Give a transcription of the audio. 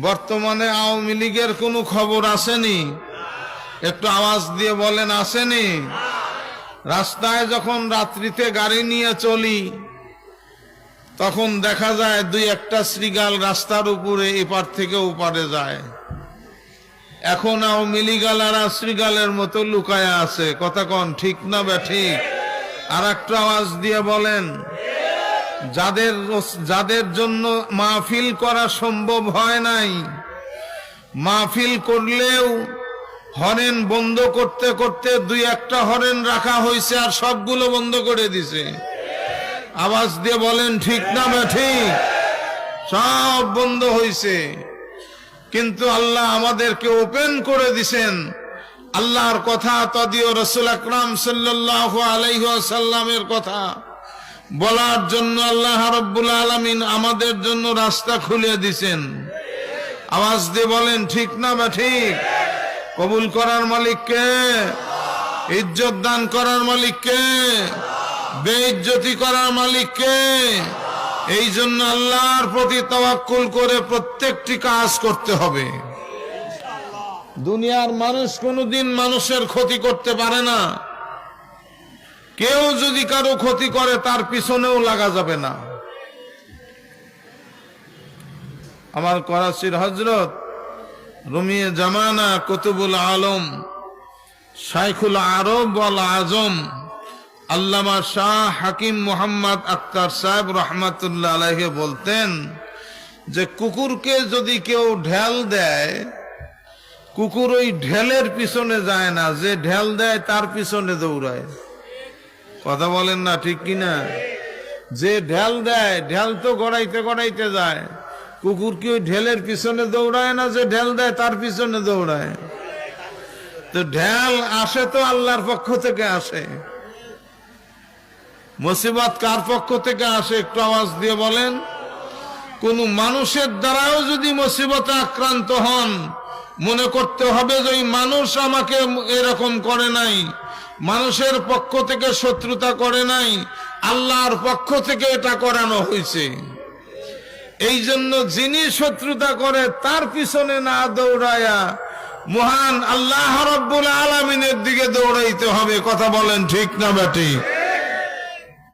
বর্তমানে আওয়ামী লীগের কোনো খবর আসেনি? একটু আওয়াজ দিয়ে বলেন, আসেনি? রাস্তায় যখন রাত্রিতে গাড়ি নিয়ে চলি, তখন দেখা যায় দুই একটা শ্রীগাল রাস্তার উপরে, এপার থেকে ওপারে যায়। এখন আওয়ামী লীগালারা শ্রীগালের মতো লুকায়া আছে। কথা কন, ঠিক না বে ঠিক? আর একটা আওয়াজ দিয়ে বলেন। যাদের যাদের জন্য মাহফিল করা সম্ভব হয় নাই, মাহফিল করলেও হরেন বন্ধ করতে করতে দুই একটা হরেন রাখা হয়েছে আর সবগুলো বন্ধ করে দিছে। আওয়াজ দিয়ে বলেন, ঠিক না বে, ঠিক। সব বন্ধ হয়েছে। কিন্তু আল্লাহ আমাদেরকে ওপেন করে দিছেন। আল্লাহর কথা তদীয় রসুল আকরাম সাল্লাহ আলাইসাল্লামের কথা। বলার জন্য আল্লাহ রব্বুল আলমিন আমাদের জন্য রাস্তা খুলে দিছেন। আওয়াজ দিয়ে বলেন, ঠিক না বা ঠিক? কবুল করার মালিককে ইজ্জত দান করার মালিককে বেইজ্জতি করার মালিককে এই জন্য আল্লাহর প্রতি তাওয়াক্কুল করে প্রত্যেকটি কাজ করতে হবে। দুনিয়ার মানুষ কোনোদিন মানুষের ক্ষতি করতে পারে না। কেউ যদি কারও ক্ষতি করে, তার পিছনেও লাগা যাবে না। আমার করাচির হজরত রুমিয়ে জামানা কুতুবুল আলম, শাইখুল আরব আজম, আল্লামা শাহ হাকিম মোহাম্মদ আক্তার সাহেব রহমাতুল্লাহ আলাইহে বলতেন যে, কুকুরকে যদি কেউ ঢেল দেয়, কুকুর ওই ঢেলের পিছনে যায় না, যে ঢেল দেয় তার পিছনে দৌড়ায়। কথা বলেন না, ঠিক কিনা? যে ঢেল দেয়, ঢেল তো গড়াইতে গড়াইতে যায়। কুকুর কি ওই ঢেলের পিছনে দৌড়ায় না যে ঢেল দেয় তার পিছনে দৌড়ায়? তো ঢেল আসে তো আল্লাহর পক্ষ থেকে আসে। মুসিবত কার পক্ষ থেকে আসে একটু আওয়াজ দিয়ে বলেন। কোন মানুষের দ্বারাও যদি মুসিবতে আক্রান্ত হন, মনে করতে হবে যে ওই মানুষ আমাকে এরকম করে নাই। মানুষের পক্ষ থেকে শত্রুতা করে নাই, আল্লাহর পক্ষ থেকে এটা করানো হয়েছে। এই জন্য যিনি শত্রুতা করে, তার পিছনে না দৌড়ায়া মহান আল্লাহ রব্বুল আলমিনের দিকে দৌড়াইতে হবে, কথা বলেন ঠিক না ব্যাটি?